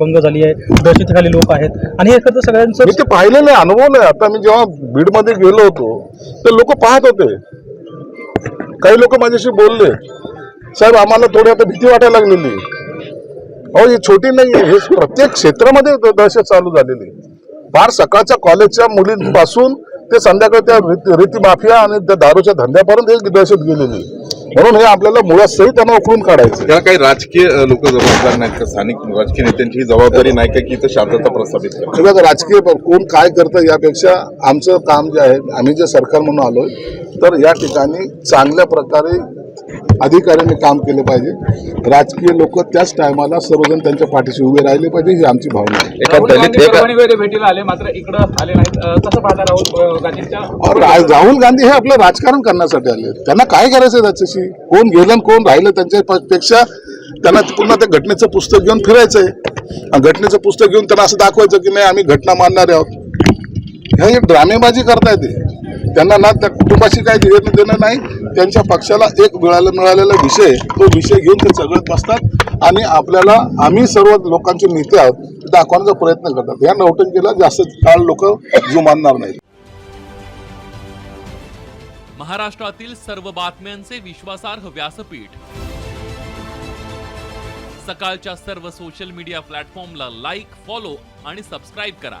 भंग झाली आहे दहशतीखाली लोक आहेत. आणि हे खरं सगळ्यांचं मी ते पाहिलेलं आहे अनुभव आहे आता मी जेव्हा बीडमध्ये गेलो होतो ते लोक पाहत होते. काही लोक माझ्याशी बोलले साहेब आम्हाला थोडी आता भीती वाटायला लागलेली अहो ही छोटी नाही हे प्रत्येक क्षेत्रामध्ये दहशत चालू झालेली फार सकाळच्या कॉलेजच्या मुलींपासून ते संध्याकाळी त्या रीती रीती माफिया आणि त्या दारूच्या धंद्यापर्यंत एक दहशत गेलेली म्हणून हे आपल्याला मुळात त्यांना उकळून काढायचं त्याला काही राजकीय लोक जबाबदार नाहीत का? स्थानिक राजकीय नेत्यांची ही जबाबदारी नाही का की इथं शांतता प्रस्थापित करा राजकीय कोण काय करतं यापेक्षा आमचं काम जे आहे आम्ही जे सरकार म्हणून आलोय तर या ठिकाणी चांगल्या प्रकारे अधिकाऱ्यांनी काम केलं पाहिजे. राजकीय लोक त्याच टायमाला सर्वजण त्यांच्या पाठीशी उभे राहिले पाहिजे ही आमची भावना आहे. एका राहुल दलित गांधी हे आपलं राजकारण करण्यासाठी आले. त्यांना काय करायचं त्याच्याशी? कोण गेलं कोण राहिलं त्यांच्या पेक्षा त्यांना पुन्हा त्या घटनेचं पुस्तक घेऊन फिरायचंय. आणि घटनेचं पुस्तक घेऊन त्यांना असं दाखवायचं की नाही आम्ही घटना मानणारे आहोत. हे ड्रामेबाजी करताय ते. त्यांना ना त्या कुटुंबाशी काही घेणं देणं नाही त्यांच्या पक्षाला एक मिळाला मिळालेला विषय तो विषय घेऊन ते सगळत बसतात आणि आपल्याला आम्ही सर्व लोकांचे नेते आहोत दाखवण्याचा प्रयत्न करतात. या नौटंकीला जास्त काळ लोक जुमानणार नाहीत. महाराष्ट्रातील सर्व बातम्यांचे विश्वासार्ह व्यासपीठ. सकाळच्या सर्व सोशल मीडिया प्लॅटफॉर्मला लाईक फॉलो आणि सबस्क्राईब करा.